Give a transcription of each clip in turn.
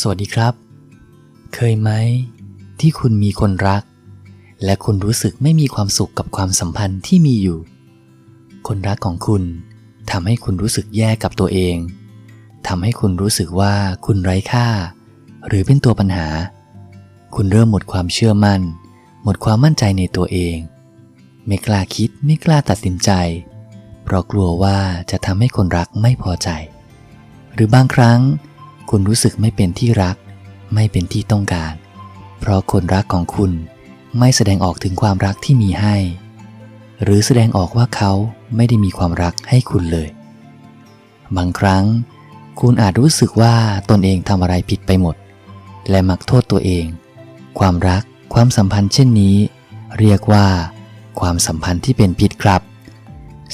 สวัสดีครับ เคยไหม ที่คุณมีคนรัก และคุณรู้สึกไม่มีความสุขกับความสัมพันธ์ที่มีอยู่ คนรักของคุณทำให้คุณรู้สึกแย่กับตัวเองทำให้คุณรู้สึกว่าคุณไร้ค่า หรือเป็นตัวปัญหา คุณเริ่มหมดความเชื่อมั่น หมดความมั่นใจในตัวเอง ไม่กล้าคิดไม่กล้าตัดสินใจ เพราะกลัวว่าจะทำให้คนรักไม่พอใจ หรือบางครั้ง คุณรู้สึกไม่เป็นที่รัก ไม่เป็นที่ต้องการ เพราะคนรักของคุณไม่แสดงออกถึงความรักที่มีให้ หรือแสดงออกว่าเขาไม่ได้มีความรักให้คุณเลย บางครั้ง คุณอาจรู้สึกว่าตนเองทำอะไรผิดไปหมด และมักโทษตัวเอง ความรักความสัมพันธ์เช่นนี้ เรียกว่า ความสัมพันธ์ที่เป็นพิษครับ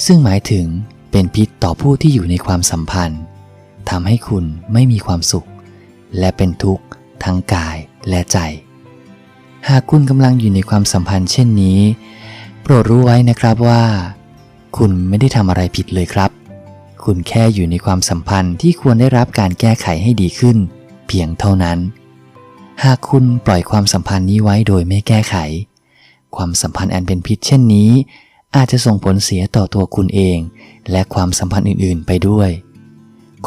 ซึ่งหมายถึงเป็นพิษต่อผู้ที่อยู่ในความสัมพันธ์ ทำให้คุณไม่มีความสุข และเป็นทุกข์ทั้งกายและใจ หากคุณกำลังอยู่ในความสัมพันธ์เช่นนี้ โปรดรู้ไว้นะครับว่า คุณไม่ได้ทำอะไรผิดเลยครับ คุณแค่อยู่ในความสัมพันธ์ที่ควรได้รับการแก้ไขให้ดีขึ้น เพียงเท่านั้น หากคุณปล่อยความสัมพันธ์นี้ไว้โดยไม่แก้ไข ความสัมพันธ์อันเป็นพิษเช่นนี้อาจจะส่งผลเสียต่อตัวคุณเอง และความสัมพันธ์อื่น ๆ ไปด้วย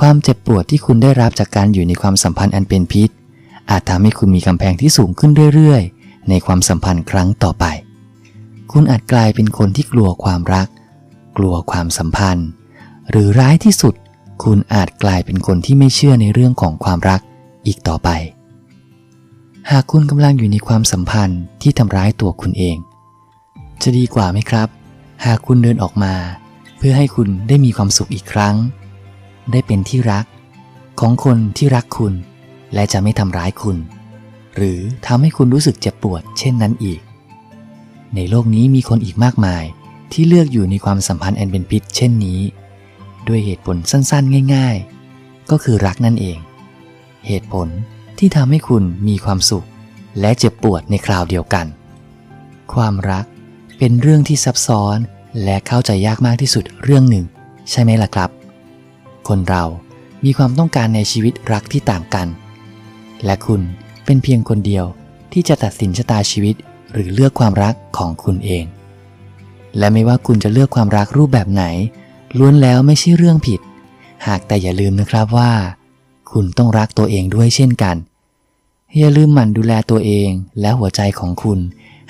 ความเจ็บปวดที่คุณได้รับจากการอยู่ในความสัมพันธ์อันเป็นพิษ อาจทำให้คุณมีกำแพงที่สูงขึ้นเรื่อยๆ ในความสัมพันธ์ครั้งต่อไป คุณอาจกลายเป็นคนที่กลัวความรัก กลัวความสัมพันธ์ หรือร้ายที่สุด คุณอาจกลายเป็นคนที่ไม่เชื่อในเรื่องของความรักอีกต่อไป หากคุณกำลังอยู่ในความสัมพันธ์ที่ทำร้ายตัวคุณเอง จะดีกว่าไหมครับ หากคุณเดินออกมา เพื่อให้คุณได้มีความสุขอีกครั้ง ได้เป็นที่รัก ของคนที่รักคุณ และจะไม่ทำร้ายคุณ หรือทำให้คุณรู้สึกเจ็บปวด เช่นนั้นอีก ในโลกนี้มีคนอีกมากมายที่เลือกอยู่ในความสัมพันธ์อันเป็นพิษเช่นนี้ ด้วยเหตุผลสั้นๆ ง่าย ๆ ก็คือรักนั่นเอง เหตุผลที่ทำให้คุณมีความสุข และเจ็บปวดในคราวเดียวกัน ความรักเป็นเรื่องที่ซับซ้อนและเข้าใจยากมากที่สุดเรื่องหนึ่ง ใช่ไหมล่ะครับ คนเรามีความต้องการในชีวิตรักที่ต่างกัน และคุณเป็นเพียงคนเดียวที่จะตัดสินชะตาชีวิตหรือเลือกความรักของคุณเอง และไม่ว่าคุณจะเลือกความรักรูปแบบไหน ล้วนแล้วไม่ใช่เรื่องผิด หากแต่อย่าลืมนะครับว่า คุณต้องรักตัวเองด้วยเช่นกันอย่าลืมหมั่นดูแลตัวเองและหัวใจของคุณ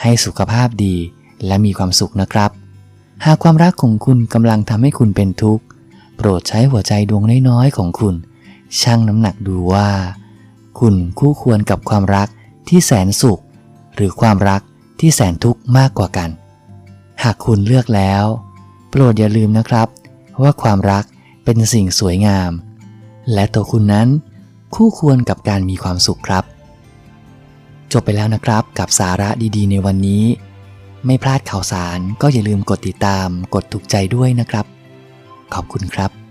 ให้สุขภาพดีและมีความสุขนะครับ หากความรักของคุณกำลังทำให้คุณเป็นทุกข์ โปรดใช้หัวใจดวงน้อยๆของคุณ ชั่งน้ำหนักดูว่า คุณคู่ควรกับความรักที่แสนสุข หรือความรักที่แสนทุกข์มากกว่ากัน หากคุณเลือกแล้ว โปรดอย่าลืมนะครับ ว่าความรักเป็นสิ่งสวยงาม และตัวคุณนั้นคู่ควรกับการมีความสุขครับ จบไปแล้วนะครับกับสาระดีๆ ในวันนี้ ไม่พลาดข่าวสารก็อย่าลืมกดติดตาม กดถูกใจด้วยนะครับ ขอบคุณครับ